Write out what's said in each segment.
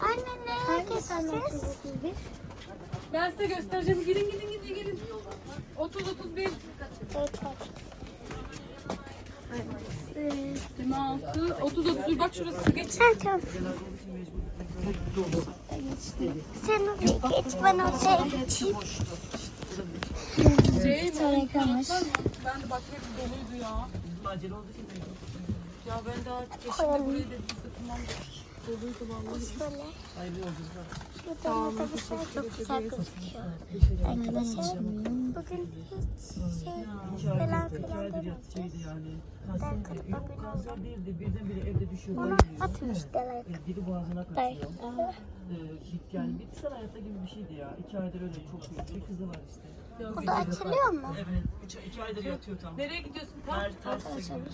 Anne nereye geçeceğiz? Ben size göstereceğim. Gidin gidin gidin gidin. 30 31 Evet. 26 30 31 bak şurası geç. Çok. Sen geç ben oraya geçeyim. Şey, Sonra kalmış. ben de bak hep doluydu ya. Ya ben daha Koyalım. burayı dedim sıkılmam. Doluydu vallahi. Şöyle. Şuradan otobüsler çok güzel gözüküyor. Arkadaşlar bugün hiç şey falan filan demeyeceğiz. Ben günü oldu. değildi. Birdenbire evde düşüyor. Bunu atın işte like. Biri boğazına kaçıyor. Ee, yani bitkisel hayatta gibi bir şeydi ya. İki aydır öyle çok büyük. Bir kızı var işte. Bu da açılıyor mu? Evet. Üç, iki aydır yatıyor tam. Nereye gidiyorsun tam? Tarz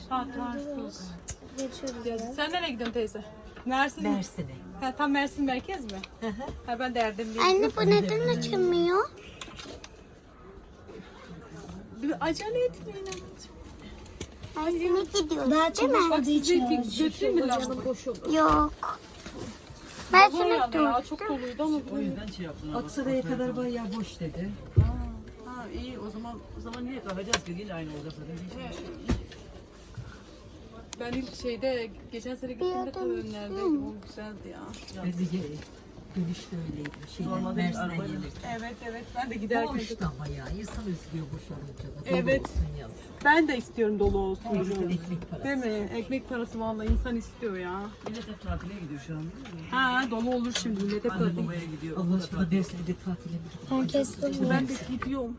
Ha Tarsus. Geçiyoruz Ya, sen nereye gidiyorsun teyze? Mersin. mi? Mersin'e. Ha, tam Mersin merkez mi? ha, ben de Erdemliyim. Anne bu neden açılmıyor? Bir acele etmeyin anneciğim. Mersin'e gidiyoruz değil mi? Bak sizi götüreyim mi lan? Yok. Mersin'e gidiyoruz. Çok doluydu ama. O yüzden şey yaptım. Aksaray'a kadar bayağı boş dedi. İyi o zaman o zaman niye kalacağız ki? Yine aynı olacak zaten. Şey- Ben ilk şeyde geçen sene gittiğimde tabii önlerdeydim. O güzeldi ya. Ben de ge- dönüşte öyleydi. Şey, Normalde Mersin'e arabayla- gelirken. Evet evet ben de giderken. Boştu ama ya. İnsan üzülüyor boş olunca da. Evet. Dolu olsun yaz. Ben de istiyorum dolu olsun. Olsun ekmek parası. Değil mi? Ekmek parası vallahi insan istiyor ya. Millet hep tatile gidiyor şu an değil mi? Ha dolu olur şimdi millet hep Anne babaya gidiyor. Allah aşkına Mersin'e de tatile mi gidiyor? Herkes dolu. Ben de gidiyorum.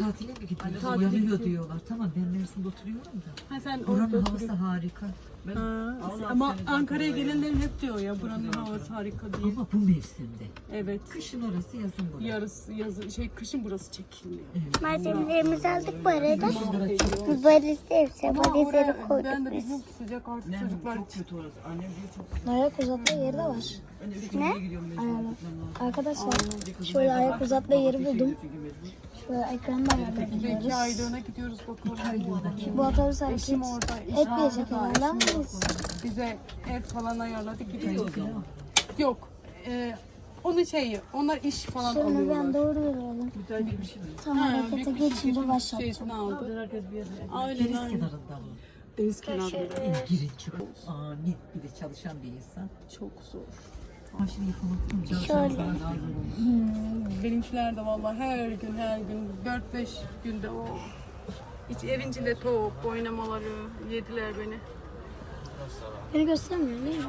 Tatile mi gidiyor? Yanıyor diyorlar. Tamam ben Mersin'de oturuyorum da. Ha sen orada Buranın havası oturuyorsun. harika. Ben Allah ama seni Ankara'ya takdir gelenlerin hep diyor ya buranın havası harika diye. Ama bu mevsimde. Evet. Kışın orası yazın burası. Yarısı yazı şey kışın burası çekilmiyor. Malzemelerimizi aldık bu arada. Ama Valiz hepsi valizleri koyduk ben de biz. bizim sıcak artık Ne çocuklar çok kötü orası. Annem diyor çok sıcak. Ayak uzatma yeri de var. Ben lazım. Arkadaşlar şöyle ayak uzatma yeri buldum. Şöyle ekrandan bir iki yapabiliyoruz. aylığına gidiyoruz bakalım. Bu otobüs hareket Eşim orada. etmeyecek herhalde ama biz Bize ev falan ayarladık gidiyoruz. Yok. E, onun şeyi, onlar iş falan şunu anda alıyorlar. Müteahhit bir şey? Tam Ha, harekete bir- geçince başlattı. Şeysini aldı. Herkes bir yere. Aynen Deniz aynen. kenarında mı? Deniz kenarında. Girin çıkın. Amin. Bir de çalışan bir insan. Çok zor. Şöyle. Benimkiler de vallahi her gün her gün 4-5 günde o hiç evincile top oynamaları yediler beni. Beni göstermiyor değil mi?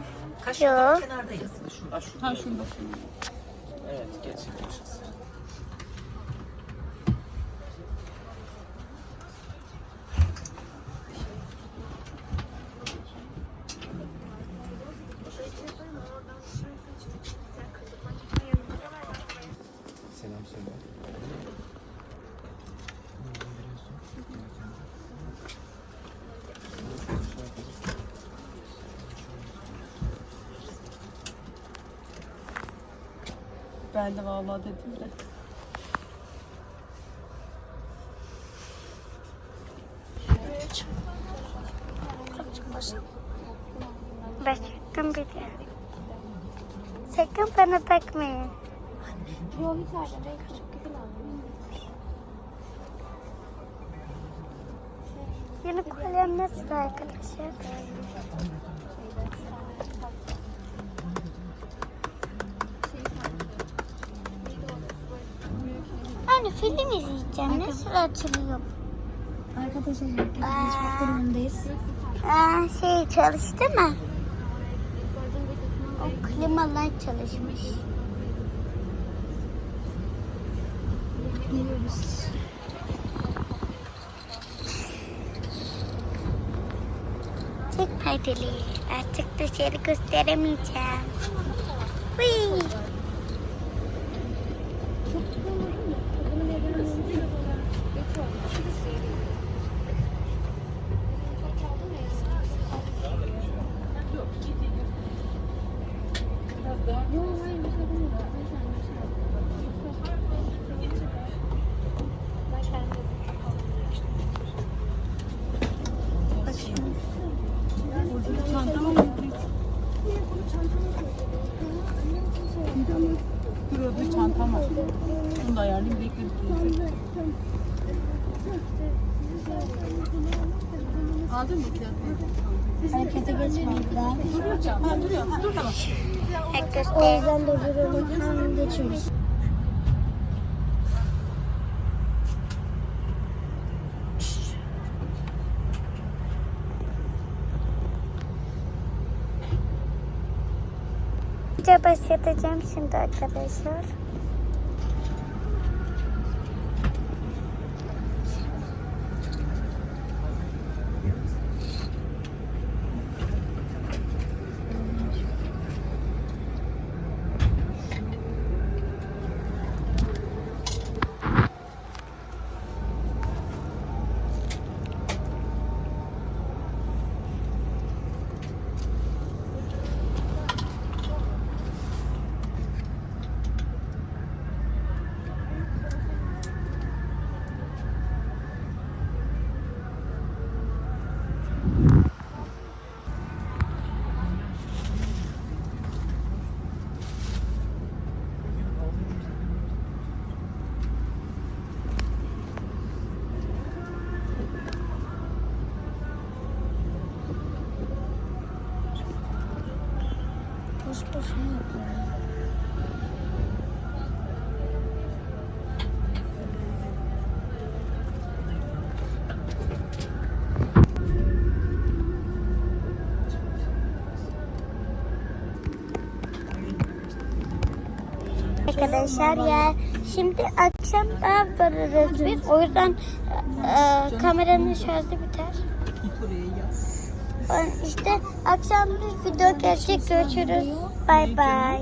Kaşıklar kenarda yazılı şu. Ha şurada. Evet geçin. Ben de vallahi dedim de. Başım bir de. Sakın bana bakmayın. Hiç hareket değil. Küçük gibi. Yeni kolyem nasıl arkadaşlar? Anne film izleyeceğim. Nasıl açılıyor? Arkadaşlar geçmek durumundayız. Aa, şey çalıştı mı? O klimalar çalışmış. Gidiyoruz. Çek perdeli. Artık dışarı gösteremeyeceğim. Dur orada çantam var. Bunu da ayarlayayım. Bekle. Aldın mı ikna? Harekete geçmeyeyim. Duruyor canım. Ha, duruyor. Dur tamam. O yüzden de duruyorum. Hem geçiyoruz. Video başlatacağım şimdi arkadaşlar. Arkadaşlar ya şimdi akşam daha varırız biz. O yüzden e, kameranın şarjı biter. İşte akşam bir video gelecek. Görüşürüz. Bay bay.